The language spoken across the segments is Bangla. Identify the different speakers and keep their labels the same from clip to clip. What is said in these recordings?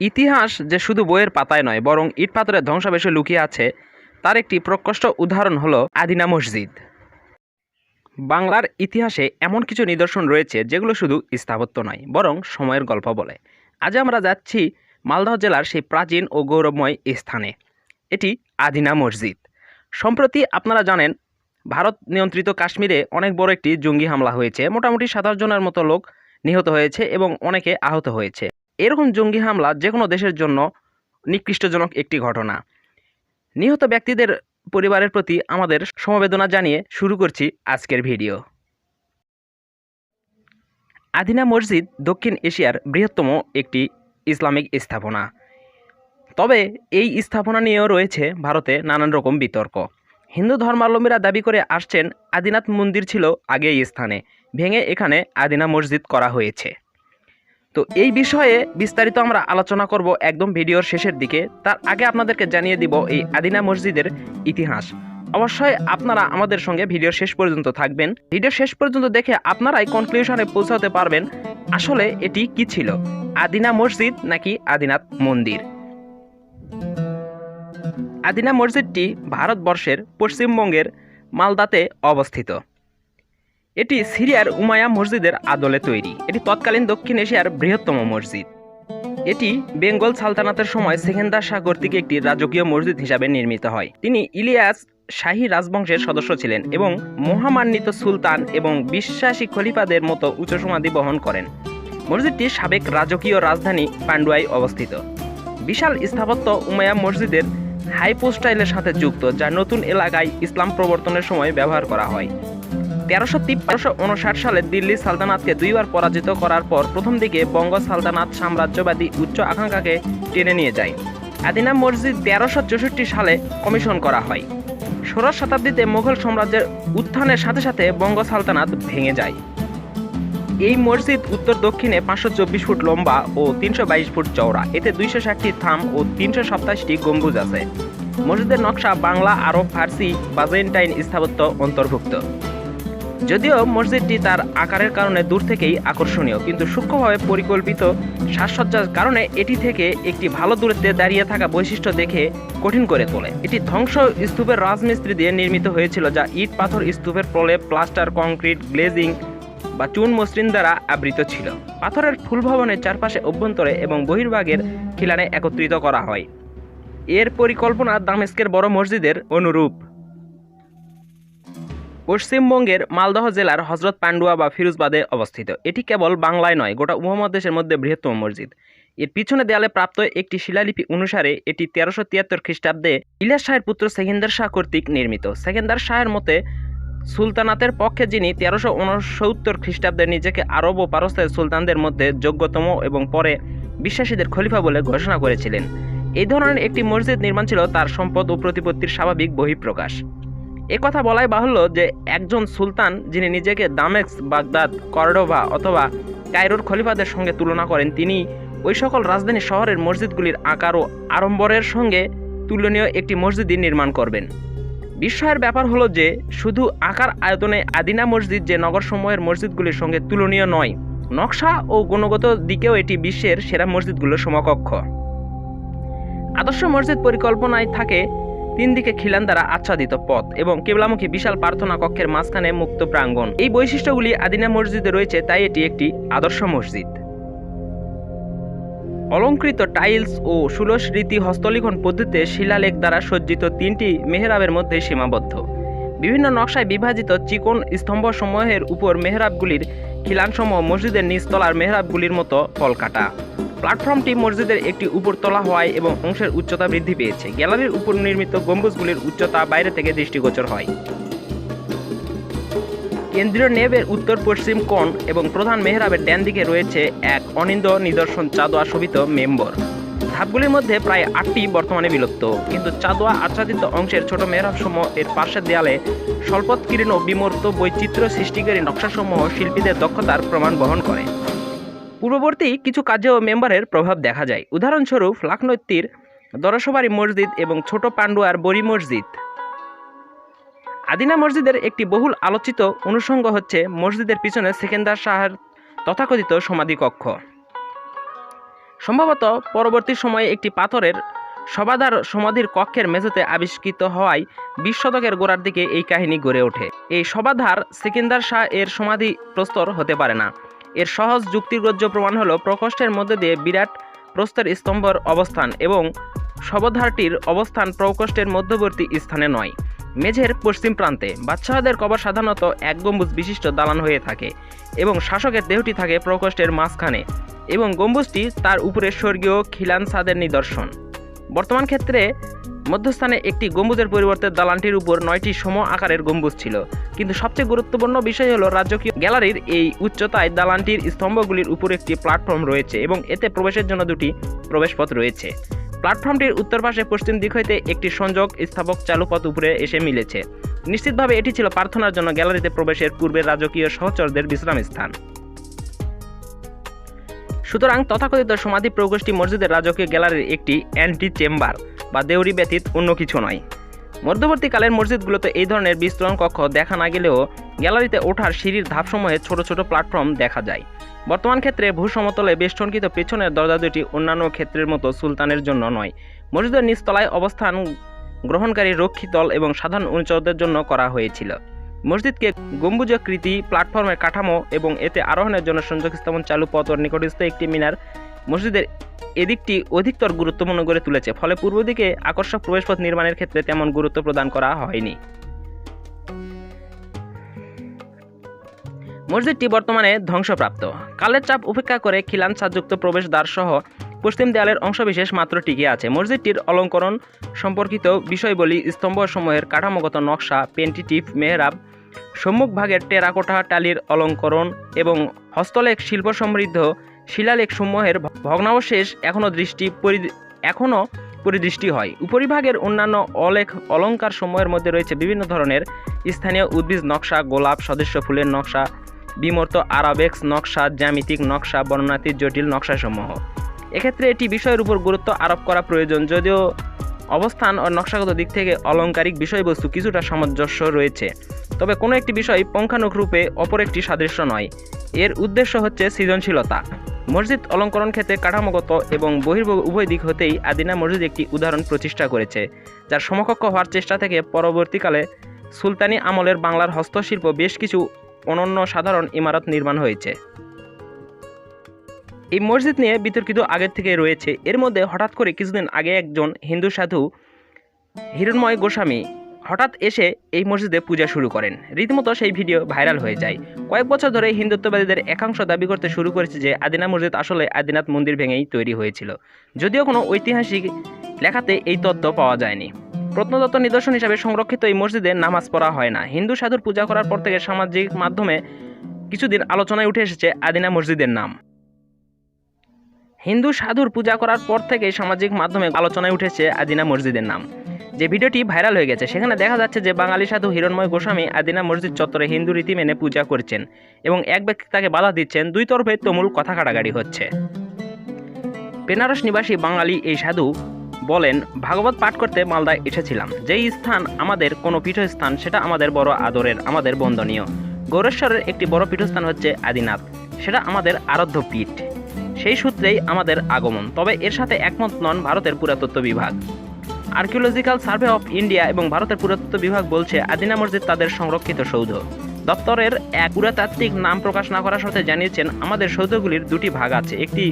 Speaker 1: ইতিহাস যে শুধু বইয়ের পাতায় নয়, বরং ইট পাথরের ধ্বংসাবেশে লুকিয়ে আছে, তার একটি প্রকষ্ট উদাহরণ হলো আদিনা মসজিদ। বাংলার ইতিহাসে এমন কিছু নিদর্শন রয়েছে যেগুলো শুধু স্থাপত্য নয়, বরং সময়ের গল্প বলে। আজ আমরা যাচ্ছি মালদহ জেলার সেই প্রাচীন ও গৌরবময় স্থানে। এটি আদিনা মসজিদ। সম্প্রতি আপনারা জানেন, ভারত নিয়ন্ত্রিত কাশ্মীরে অনেক বড় একটি জঙ্গি হামলা হয়েছে। মোটামুটি সাতাশ জনের মতো লোক নিহত হয়েছে এবং অনেকে আহত হয়েছে। এরকম জঙ্গি হামলা যে কোনো দেশের জন্য নিকৃষ্টজনক একটি ঘটনা। নিহত ব্যক্তিদের পরিবারের প্রতি আমাদের সমবেদনা জানিয়ে শুরু করছি আজকের ভিডিও। আদিনা মসজিদ দক্ষিণ এশিয়ার বৃহত্তম একটি ইসলামিক স্থাপনা। তবে এই স্থাপনা নিয়েও রয়েছে ভারতে নানান রকম বিতর্ক। হিন্দু ধর্মাবলম্বীরা দাবি করে আসছেন আদিনাথ মন্দির ছিল আগে এই স্থানে। ভেঙে এখানে আদিনা মসজিদ করা হয়েছে। তো এই বিষয়ে বিস্তারিত আমরা আলোচনা করব একদম ভিডিওর শেষের দিকে। তার আগে আপনাদেরকে জানিয়ে দিব এই আদিনা মসজিদের ইতিহাস। অবশ্যই আপনারা আমাদের সঙ্গে ভিডিও শেষ পর্যন্ত থাকবেন। ভিডিও শেষ পর্যন্ত দেখে আপনারাই কনক্লুশনে পৌঁছাতে পারবেন আসলে এটি কি ছিল? আদিনা মসজিদ নাকি আদিনাথ মন্দির? আদিনা মসজিদটি ভারতবর্ষের পশ্চিমবঙ্গের মালদাতে অবস্থিত। এটি সিরিয়ার উমায়া মসজিদের আদলে তৈরি। এটি তৎকালীন দক্ষিণ এশিয়ার বৃহত্তম মসজিদ। এটি বেঙ্গল সালতানাতের সময় সেকেন্দার শাহ কর্তৃক একটি রাজকীয় মসজিদ হিসাবে নির্মিত হয়। তিনি ইলিয়াস শাহী রাজবংশের সদস্য ছিলেন এবং মহামান্বিত সুলতান এবং বিশ্বাসী খলিফাদের মতো উচ্চ সমাধি বহন করেন। মসজিদটি সাবেক রাজকীয় রাজধানী পান্ডুয়ায় অবস্থিত। বিশাল স্থাপত্য উমায়া মসজিদের হাইপোস্টাইলের সাথে যুক্ত, যা নতুন এলাকায় ইসলাম প্রবর্তনের সময় ব্যবহার করা হয়। তেরোশো তেরোশো উনষাট সালে দিল্লি সালতানাতকে দুইবার পরাজিত করার পর প্রথম দিকে বঙ্গ সালতানাত সাম্রাজ্যবাদী উচ্চ আকাঙ্ক্ষাকে টেনে নিয়ে যায়। আদিনা মসজিদ তেরোশো চৌষট্টি সালে কমিশন করা হয়। ষোড়শ শতাব্দীতে মুঘল সাম্রাজ্যের উত্থানের সাথে সাথে বঙ্গ সালতানাত ভেঙে যায়। এই মসজিদ উত্তর দক্ষিণে পাঁচশো চব্বিশ ফুট লম্বা ও তিনশো বাইশ ফুট চওড়া। এতে দুইশো ষাটটি থাম ও তিনশো সাতাশটি গম্বুজ আছে। মসজিদের নকশা বাংলা আরব, ফার্সি, বাজেন্টাইন স্থাপত্য অন্তর্ভুক্ত। যদিও মসজিদটি তার আকারের কারণে দূর থেকেই আকর্ষণীয়, কিন্তু সূক্ষ্মভাবে পরিকল্পিত সাজসজ্জার কারণে এটি থেকে একটি ভালো দূরত্বে দাঁড়িয়ে থাকা বৈশিষ্ট্য দেখে কঠিন করে তোলে। এটি ধ্বংস স্তূপের রাজমিস্ত্রি দিয়ে নির্মিত হয়েছিল, যা ইট পাথর স্তূপের প্রলেপ, প্লাস্টার, কংক্রিট, গ্লেজিং বা চুন মসৃণ দ্বারা আবৃত ছিল। পাথরের ফুল ভবনের চারপাশে অভ্যন্তরে এবং বহির্ভাগের খিলানে একত্রিত করা হয়। এর পরিকল্পনা দামেস্কের বড় মসজিদের অনুরূপ। পশ্চিমবঙ্গের মালদহ জেলার হজরত পান্ডুয়া বা ফিরোজবাদে অবস্থিত। এটি কেবল বাংলায় নয়, গোটা উপমহাদেশের মধ্যে বৃহত্তম মসজিদ। এর পিছনে দেয়ালে প্রাপ্ত একটি শিলালিপি অনুসারে এটি তেরোশো তিয়াত্তর খ্রিস্টাব্দে ইলিয়াস শাহের পুত্র সেকেন্দার শাহ কর্তৃক নির্মিত। সেকেন্দার শাহের মতে, সুলতানাতের পক্ষে যিনি তেরোশো উনসত্তর খ্রিস্টাব্দে নিজেকে আরব ও পারস্যের সুলতানদের মধ্যে যোগ্যতম এবং পরে বিশ্বাসীদের খলিফা বলে ঘোষণা করেছিলেন। এই ধরনের একটি মসজিদ নির্মাণ ছিল তার সম্পদ ও প্রতিপত্তির স্বাভাবিক বহিঃপ্রকাশ। কথা বলাই বাহুল্য যে একজন সুলতান যিনি নিজেকে দামেক্স বাগদাদ, কর্ডোভা অথবা কায়রোর খলিফাদের সঙ্গে তুলনা করেন, তিনি ওই সকল রাজধানী শহরের মসজিদগুলির আকার ও আড়ম্বরের সঙ্গে তুলনীয় একটি মসজিদই নির্মাণ করবেন। বিস্ময়ের ব্যাপার হলো যে শুধু আকার আয়তনে আদিনা মসজিদ যে নগরসমূহের মসজিদগুলির সঙ্গে তুলনীয় নয়, নকশা ও গুণগত দিকেও এটি বিশ্বের সেরা মসজিদগুলোর সমকক্ষ। আদর্শ মসজিদ পরিকল্পনায় থাকে তিন দিকে খিলান দ্বারা আচ্ছাদিত পথ এবং কেবলামুখী বিশাল প্রার্থনা কক্ষের মাঝখানে মুক্ত প্রাঙ্গণ। এই বৈশিষ্ট্যগুলি আদিনা মসজিদে রয়েছে, তাই এটি একটি আদর্শ মসজিদ। অলঙ্কৃত টাইলস ও ষোলশ রীতি হস্তলিখন পদ্ধতিতে শিলালেখ দ্বারা সজ্জিত তিনটি মেহরাবের মধ্যে সীমাবদ্ধ। বিভিন্ন নকশায় বিভাজিত চিকন স্তম্ভসমূহের উপর মেহরাবগুলির খিলানসমূহ মসজিদের নিচতলার মেহরাবগুলির মতো কলকাটা। প্ল্যাটফর্মটি মসজিদের একটি উপরতলা হওয়ায় এবং অংশের উচ্চতা বৃদ্ধি পেয়েছে। গ্যালারির উপর নির্মিত গম্বুজগুলির উচ্চতা বাইরে থেকে দৃষ্টিগোচর হয়। কেন্দ্রীয় নেবের উত্তর পশ্চিম কোণ এবং প্রধান মেহরাবের ড্যান দিকে রয়েছে এক অনিন্দ নিদর্শন চাঁদোয়া শোভিত মেম্বর। ধাপগুলির মধ্যে প্রায় আটটি বর্তমানে বিলুপ্ত। কিন্তু চাঁদোয়া আচ্ছাদিত অংশের ছোট মেহরাবসমূহ এর পাশের দেয়ালে স্বল্পৎকীর্ণ বিমূর্ত বৈচিত্র্য সৃষ্টিকারী নকশাসমূহ শিল্পীদের দক্ষতার প্রমাণ বহন করে। পূর্ববর্তী কিছু কাজেও মেম্বারের প্রভাব দেখা যায়। উদাহরণস্বরূপ লাখনৈতির দরসবাড়ি মসজিদ এবং ছোট পান্ডুয়ার বড়ি মসজিদ। আদিনা মসজিদের একটি বহুল আলোচিত অনুষঙ্গ হচ্ছে মসজিদের পিছনে সেকেন্দার শাহের তথাকথিত সমাধিকক্ষ। সম্ভবত পরবর্তী সময়ে একটি পাথরের সবাধার সমাধির কক্ষের মেঝেতে আবিষ্কৃত হওয়ায় বিশ শতকের গোড়ার দিকে এই কাহিনী গড়ে ওঠে। এই সবাধার সিকিন্দার শাহ এর সমাধি প্রস্তর হতে পারে না। এর সহজ যুক্তিগ্রহ্য প্রমাণ হলো প্রকোষ্ঠের মধ্যে দিয়ে বিরাট প্রস্তর স্তম্ভর অবস্থান এবং শবধারটির অবস্থান প্রকোষ্ঠের মধ্যবর্তী স্থানে নয়। মেঝের পশ্চিম প্রান্তে বাদশাহদের কবর সাধারণত এক গম্বুজ বিশিষ্ট দালান হয়ে থাকে এবং শাসকের দেহটি থাকে প্রকোষ্ঠের মাঝখানে। এবং গম্বুজটি তার উপরে স্বর্গীয় খিলান সাদের নিদর্শন। বর্তমান ক্ষেত্রে মধ্যস্থানে একটি গম্বুজের পরিবর্তে দালানটির উপর নয়টি সম আকারের গম্বুজ ছিল। কিন্তু সবচেয়ে গুরুত্বপূর্ণ বিষয় হলো রাজকীয় গ্যালারির এই উচ্চতায় দালানটির স্তম্ভগুলির উপর একটি প্ল্যাটফর্ম রয়েছে এবং এতে প্রবেশের জন্য দুটি প্রবেশপথ রয়েছে। প্ল্যাটফর্মটির উত্তর পাশে পশ্চিম দিক হইতে একটি সংযোগ স্থাপক চালু পথ উপরে এসে মিলেছে। নিশ্চিতভাবে এটি ছিল প্রার্থনার জন্য গ্যালারিতে প্রবেশের পূর্বের রাজকীয় সহচরদের বিশ্রাম স্থান সুতরাং তথাকথিত সমাধি প্রকোষ্ঠী মসজিদের রাজকীয় গ্যালারির একটি অ্যান্টি চেম্বার বা দেউরি ব্যতীত অন্য কিছু নয়। মধ্যবর্তীকালের মসজিদগুলোতে এই ধরনের বিস্তরণ কক্ষ দেখা না গেলেও গ্যালারিতে ওঠার সিঁড়ির ধাপসমূহে ছোট ছোট প্ল্যাটফর্ম দেখা যায়। বর্তমান ক্ষেত্রে ভূসমতলে বেষ্টনকৃত পেছনের দরজা দুটি অন্যান্য ক্ষেত্রের মতো সুলতানের জন্য নয়। মসজিদের নিচতলায় অবস্থান গ্রহণকারী রক্ষী দল এবং সাধারণ অনুচরদের জন্য করা হয়েছিল। মসজিদকে গম্বুজাকৃতি, প্ল্যাটফর্মের কাঠামো এবং এতে আরোহণের জন্য সংযোগ স্থাপন চালু পথ ও নিকটস্থ একটি মিনার মসজিদের এদিকটি অধিকতর গুরুত্বপূর্ণ করে তুলেছে, ফলে পূর্ব দিকে আকর্ষক প্রবেশপথ নির্মাণের ক্ষেত্রে তেমন গুরুত্ব প্রদান করা হয়নি। মসজিদটি বর্তমানে ধ্বংসপ্রাপ্ত। কালের চাপ উপেক্ষা করে খিলান সাজযুক্ত প্রবেশদ্বার সহ পশ্চিম দেয়ালের অংশবিশেষ মাত্র টিকে আছে। মসজিদটির অলঙ্করণ সম্পর্কিত বিষয়বলি স্তম্ভসমূহের কাঠামোগত নকশা, পেন্টিটিভ, মেহরাব সম্মুখভাগের টেরাকোটা টালির অলঙ্করণ এবং হস্তলেখ শিল্প সমৃদ্ধ শিলালেখসমূহের ভগ্নাবশেষ এখনও দৃষ্টি পরি এখনও পরিদৃষ্টি হয়। উপরিভাগের অন্যান্য অলেখ অলঙ্কার সমূহের মধ্যে রয়েছে বিভিন্ন ধরনের স্থানীয় উদ্ভিদ নকশা, গোলাপ সদস্য ফুলের নকশা, বিমূর্ত আরাবেক্স নকশা, জ্যামিতিক নকশা, বর্ণনাতীত জটিল নকশাসমূহ। এক্ষেত্রে এটি বিষয়ের উপর গুরুত্ব আরোপ করা প্রয়োজন, যদিও অবস্থান ও নকশাগত দিক থেকে অলংকারিক বিষয়বস্তু কিছুটা সামঞ্জস্য রয়েছে। তবে কোনো একটি বিষয় পুঙ্খানুরূপে অপর একটি সাদৃশ্য নয়। এর উদ্দেশ্য হচ্ছে সৃজনশীলতা। মসজিদ অলঙ্করণ ক্ষেত্রে কাঠামোগত এবং বহির্ভ উভয় দিক হতেই আদিনা মসজিদ একটি উদাহরণ প্রতিষ্ঠা করেছে, যার সমকক্ষ হওয়ার চেষ্টা থেকে পরবর্তীকালে সুলতানি আমলের বাংলার হস্তশিল্প বেশ কিছু অনন্য সাধারণ ইমারত নির্মাণ হয়েছে। এই মসজিদ নিয়ে বিতর্কিত আগের থেকে রয়েছে। এর মধ্যে হঠাৎ করে কিছুদিন আগে একজন হিন্দু সাধু হিরণময় গোস্বামী হঠাৎ এসে এই মসজিদে পূজা শুরু করেন। রীতিমতো সেই ভিডিও ভাইরাল হয়ে যায়। কয়েক বছর ধরে হিন্দুত্ববাদীদের একাংশ দাবি করতে শুরু করেছে যে আদিনা মসজিদ আসলে আদিনাথ মন্দির ভেঙেই তৈরি হয়েছিল। যদিও কোনো ঐতিহাসিক লেখাতে এই তথ্য পাওয়া যায়নি। প্রত্নতত্ত্ব নিদর্শন হিসাবে সংরক্ষিত এই মসজিদে নামাজ পড়া হয় না। হিন্দু সাধুর পূজা করার পর থেকে সামাজিক মাধ্যমে কিছুদিন আলোচনায় উঠে এসেছে আদিনা মসজিদের নাম। হিন্দু সাধুর পূজা করার পর থেকে সামাজিক মাধ্যমে আলোচনায় উঠেছে আদিনা মসজিদের নাম। যে ভিডিওটি ভাইরাল হয়ে গেছে, সেখানে দেখা যাচ্ছে যে বাঙালি সাধু হিরণময় গোস্বামী আদিনা মসজিদ চত্বরে হিন্দু রীতি মেনে পূজা করছেন এবং এক ব্যক্তি তাকে বাধা দিচ্ছেন, দুই তরফে তুমুল কথা কাটাকাটি হচ্ছে। বেনারস নিবাসী বাঙালি এই সাধু বলেন, ভাগবত পাঠ করতে মালদায় এসেছিলাম। যেই স্থান আমাদের কোনো পীঠস্থান, সেটা আমাদের বড় আদরের, আমাদের বন্দনীয়। গৌরেশ্বরের একটি বড় পীঠস্থান হচ্ছে আদিনাথ। সেটা আমাদের আরাধ্য পীঠ সেই সূত্রেই আমাদের আগমন। তবে এর সাথে একমত নন ভারতের পুরাতত্ত্ব বিভাগ। আর্কিওলজিক্যাল সার্ভে অফ ইন্ডিয়া এবং ভারতের পুরাতত্ত্ব বিভাগ বলছে, আদিনা মসজিদ তাদের সংরক্ষিত সৌধ। দপ্তরের এক পুরাতাত্ত্বিক নাম প্রকাশ না করার সাথে জানিয়েছেন, আমাদের সৌধগুলির দুটি ভাগ আছে, একটি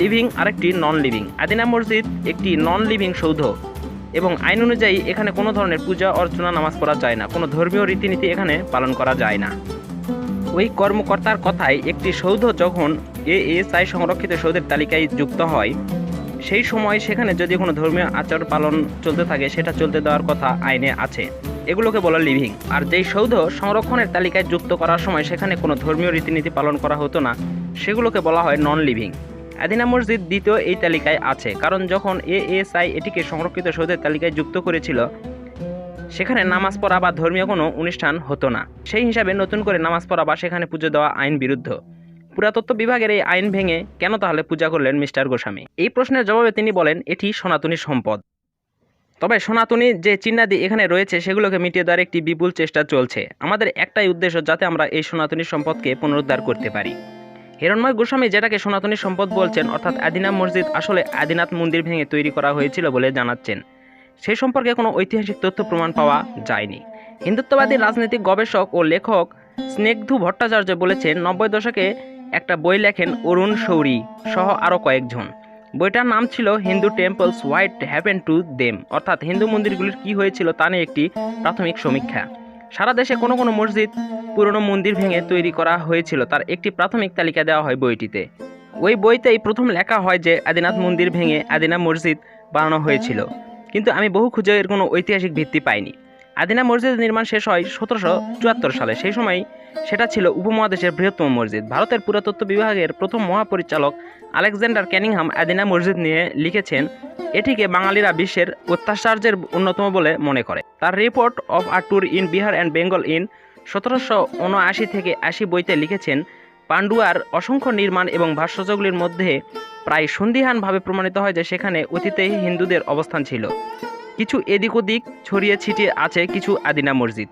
Speaker 1: লিভিং আরেকটি নন লিভিং আদিনা মসজিদ একটি নন লিভিং সৌধ এবং আইন অনুযায়ী এখানে কোনো ধরনের পূজা, অর্চনা, নামাজ পড়া যায় না। কোনো ধর্মীয় রীতিনীতি এখানে পালন করা যায় না। ওই কর্মকর্তার কথায় একটি সৌধ যখন এএসআই সংরক্ষিত সৌধের তালিকায় যুক্ত হয়, সেই সময় সেখানে যদি কোনো ধর্মীয় আচার পালন চলতে থাকে, সেটা চলতে দেওয়ার কথা আইনে আছে। এগুলোকে বলা লিভিং। আর যেই সৌধ সংরক্ষণের তালিকায় যুক্ত করার সময় সেখানে কোনো ধর্মীয় রীতিনীতি পালন করা হতো না, সেগুলোকে বলা হয় নন লিভিং আদিনা মসজিদ দ্বিতীয় এই তালিকায় আছে, কারণ যখন এএসআই এটিকে সংরক্ষিত সৌধের তালিকায় যুক্ত করেছিল সেখানে নামাজ পড়া বা ধর্মীয় কোনো অনুষ্ঠান হতো না। সেই হিসাবে নতুন করে নামাজ পড়া বা সেখানে পুজো দেওয়া আইন বিরুদ্ধ। পুরাতত্ত্ব বিভাগের এই আইন ভেঙে কেন তাহলে পূজা করলেন মিস্টার গোস্বামী? এই প্রশ্নের জবাবে তিনি বলেন, এটি সনাতনী সম্পদ। তবে সনাতনী যে চিহ্নাদি এখানে রয়েছে, সেগুলোকে মিটিয়ে দেওয়ার একটি বিপুল চেষ্টা চলছে। আমাদের একটাই উদ্দেশ্য যাতে আমরা এই সনাতনী সম্পদকে পুনরুদ্ধার করতে পারি। হিরণময় গোস্বামী যেটাকে সনাতনী সম্পদ বলছেন, অর্থাৎ আদিনা মসজিদ, আসলে আদিনাথ মন্দির ভেঙে তৈরি করা হয়েছিল বলে জানাচ্ছেন। সেই সম্পর্কে কোনো ঐতিহাসিক তথ্য প্রমাণ পাওয়া যায়নি। হিন্দুত্ববাদী রাজনৈতিক গবেষক ও লেখক স্নেগ্ধু ভট্টাচার্য বলেছেন, নব্বই দশকে একটা বই লেখেন অরুণ শৌরি সহ আরও কয়েকজন। বইটার নাম ছিল Hindu temples what happen to them অর্থাৎ হিন্দু মন্দিরগুলির কি হয়েছিল তা নিয়ে একটি প্রাথমিক সমীক্ষা। সারা দেশে কোনো কোনো মসজিদ, পুরনো মন্দির ভেঙে তৈরি করা হয়েছিল, তার একটি প্রাথমিক তালিকা দেওয়া হয় বইটিতে। ওই বইতেই প্রথম লেখা হয় যে আদিনাথ মন্দির ভেঙে আদিনা মসজিদ বানানো হয়েছিল। কিন্তু আমি বহু খুঁজে এর কোনো ঐতিহাসিক ভিত্তি পাইনি। আদিনা মসজিদ নির্মাণ শেষ হয় সতেরোশো চুয়াত্তর সালে। সেই সময় সেটা ছিল উপমহাদেশের বৃহত্তম মসজিদ। ভারতের পুরাতত্ত্ব বিভাগের প্রথম মহাপরিচালক আলেকজান্ডার ক্যানিংহাম আদিনা মসজিদ নিয়ে লিখেছেন এটিকে বাঙালিরা বিশ্বের অত্যাচার্যের অন্যতম বলে মনে করে। তার report of a tour in Bihar and Bengal in সতেরোশো উনআশি থেকে আশি বইতে লিখেছেন পান্ডুয়ার অসংখ্য নির্মাণ এবং ভাস্কর্যগুলির মধ্যে প্রায় সন্দিহানভাবে প্রমাণিত হয় যে সেখানে অতীতে হিন্দুদের অবস্থান ছিল। কিছু এদিক ওদিক ছড়িয়ে ছিটিয়ে আছে কিছু আদিনা মসজিদ।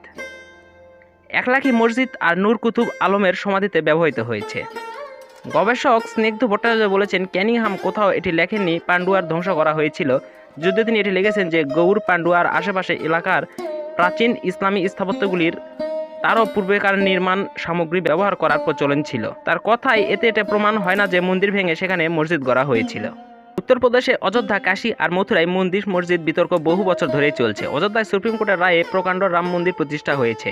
Speaker 1: একলাখি মসজিদ আর নূর কুতুব আলমের সমাধিতে ব্যবহৃত হয়েছে। গবেষক স্নিগ্ধ ভট্টাচার্য বলেছেন, ক্যানিংহাম কোথাও এটি লেখেননি পান্ডুয়ার ধ্বংস করা হয়েছিল। যদিও তিনি এটি লিখেছেন যে গৌর পান্ডুয়ার আশেপাশে এলাকার প্রাচীন ইসলামী স্থাপত্যগুলির তারও পূর্বেকার নির্মাণ সামগ্রী ব্যবহার করার প্রচলন ছিল। তার কথায় এতে এটা প্রমাণ হয় না যে মন্দির ভেঙে সেখানে মসজিদ গড়া হয়েছিল। উত্তরপ্রদেশে অযোধ্যা, কাশী আর মথুরায় মন্দির, মসজিদ বিতর্ক বহু বছর ধরেই চলছে। অযোধ্যায় সুপ্রিম কোর্টের রায়ে প্রকাণ্ড রাম মন্দির প্রতিষ্ঠা হয়েছে।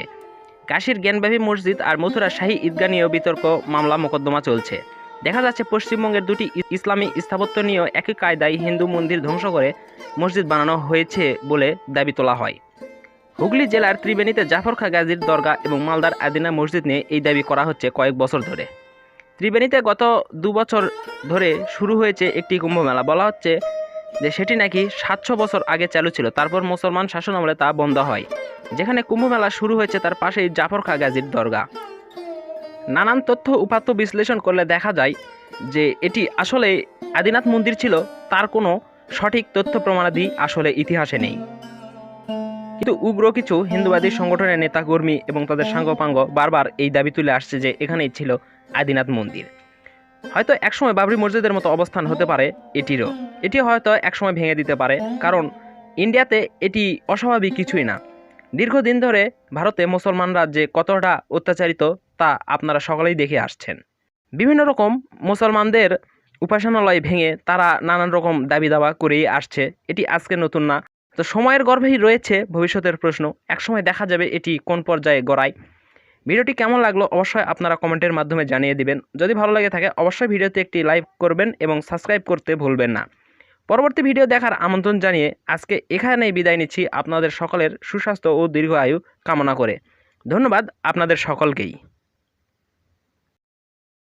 Speaker 1: কাশীর জ্ঞানব্যাপী মসজিদ আর মথুরা শাহী ঈদগা নিয়েও বিতর্ক, মামলা, মোকদ্দমা চলছে। দেখা যাচ্ছে পশ্চিমবঙ্গের দুটি ইসলামী স্থাপত্য নিয়েও একই কায়দায় হিন্দু মন্দির ধ্বংস করে মসজিদ বানানো হয়েছে বলে দাবি তোলা হয়। হুগলি জেলার ত্রিবেণীতে জাফর খা গাজীর দরগা এবং মালদার আদিনা মসজিদ নিয়ে এই দাবি করা হচ্ছে কয়েক বছর ধরে। ত্রিবেণীতে গত দু বছর ধরে শুরু হয়েছে একটি কুম্ভ মেলা বলা হচ্ছে যে সেটি নাকি সাতশো বছর আগে চালু ছিল, তারপর মুসলমান শাসন আমলে তা বন্ধ হয়। যেখানে কুম্ভ মেলা শুরু হয়েছে তার পাশেই জাফর খা গাজীর দরগা নানান তথ্য উপাত্ত বিশ্লেষণ করলে দেখা যায় যে এটি আসলে আদিনাথ মন্দির ছিল, তার কোনো সঠিক তথ্য প্রমাণাদি আসলে ইতিহাসে নেই। কিন্তু উগ্র কিছু হিন্দুবাদী সংগঠনের নেতাকর্মী এবং তাদের সাঙ্গপাঙ্গ বারবার এই দাবি তুলে আসছে যে এখানেই ছিল আদিনাথ মন্দির। হয়তো একসময় বাবরি মসজিদের মতো অবস্থান হতে পারে এটিরও। এটি হয়তো একসময় ভেঙে দিতে পারে, কারণ ইন্ডিয়াতে এটি অস্বাভাবিক কিছুই না। দীর্ঘদিন ধরে ভারতে মুসলমানরা যে কতটা অত্যাচারিত তা আপনারা সকলেই দেখে আসছেন। বিভিন্ন রকম মুসলমানদের উপাসনালয় ভেঙে তারা নানান রকম দাবি দাবা করেই আসছে। এটি আজকে নতুন না তো সময়ের গর্ভেই রয়েছে ভবিষ্যতের প্রশ্ন। একসময় দেখা যাবে এটি কোন পর্যায়ে গড়ায়। ভিডিওটি কেমন লাগল অবশ্যই আপনারা কমেন্টের মাধ্যমে জানিয়ে দিবেন। যদি ভালো লাগে থাকে অবশ্যই ভিডিওতে একটি লাইক করবেন এবং সাবস্ক্রাইব করতে ভুলবেন না। পরবর্তী ভিডিও দেখার আমন্ত্রণ জানিয়ে আজকে এখানেই বিদায় নিচ্ছি আপনাদের সকলের সুস্বাস্থ্য ও দীর্ঘ আয়ু কামনা করে। ধন্যবাদ আপনাদের সকলকেই।